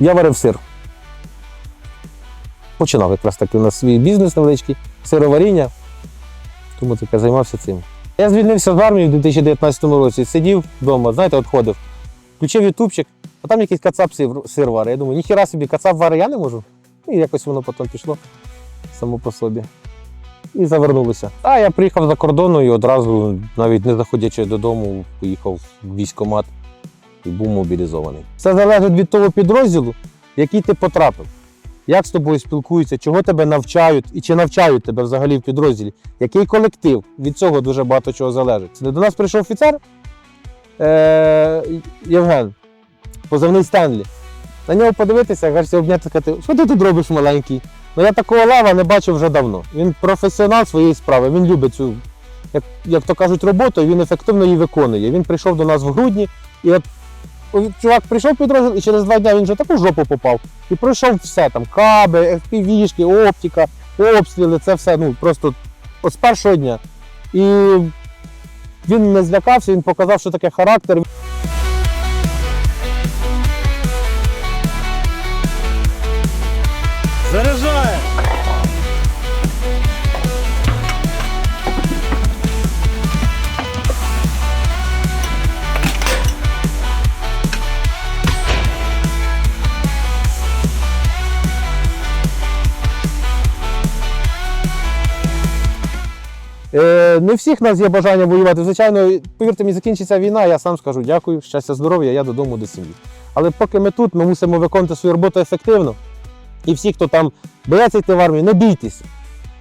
Я варив сир. Починав якраз таки у нас свій бізнес невеличкий, сироваріння. Тому таке займався цим. Я звільнився з армії в 2019 році, сидів вдома, знаєте, от ходив. Включив ютубчик, а там якийсь кацап сир, варить. Я думаю, ніхіра собі, кацап варить я не можу. І якось воно потім пішло само по собі. І завернулося. А я приїхав за кордону і одразу, навіть не заходячи додому, поїхав в військкомат і був мобілізований. Все залежить від того підрозділу, в який ти потрапив. Як з тобою спілкуються, чого тебе навчають і чи навчають тебе взагалі в підрозділі, який колектив? Від цього дуже багато чого залежить. До нас прийшов офіцер е- Євген, позивний Стенлі. На нього подивитися, кажеться, обняти сказати, що ти тут робиш маленький? Ну я такого лава не бачив вже давно. Він професіонал своєї справи, він любить цю, як, як то кажуть, роботу, і він ефективно її виконує. Він прийшов до нас в грудні, і от чувак прийшов підрозділ, і через два дні він вже таку жопу попав. І пройшов все там: каби, FPV-шки, оптика, обстріли, це все ну просто з першого дня. І він не злякався, він показав, що таке характер. Не всіх нас є бажання воювати. Звичайно, повірте мені, закінчиться війна, я сам скажу дякую, щастя, здоров'я, я додому до сім'ї. Але поки ми тут, ми мусимо виконувати свою роботу ефективно. І всі, хто там бояться йти в армію, не бійтеся.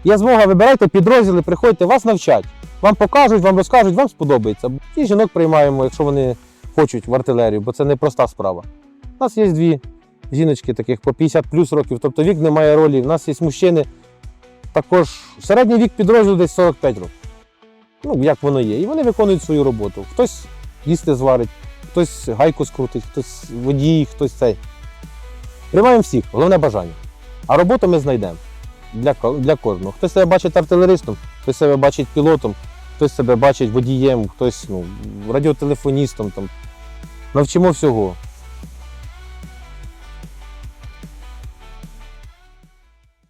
Є змога, вибирайте підрозділи, приходьте, вас навчать. Вам покажуть, вам розкажуть, вам сподобається. І жінок приймаємо, якщо вони хочуть в артилерію, бо це не проста справа. У нас є дві жіночки, таких по 50 плюс років, тобто вік не має ролі. У нас є мужчини, також середній вік підрозділу десь 45 років. Ну, як воно є. І вони виконують свою роботу. Хтось їсти зварить, хтось гайку скрутить, хтось водій, хтось цей. Приймаємо всіх, головне бажання. А роботу ми знайдемо для, для кожного. Хтось себе бачить артилеристом, хтось себе бачить пілотом, хтось себе бачить водієм, хтось ну, радіотелефоністом. Там. Навчимо всього.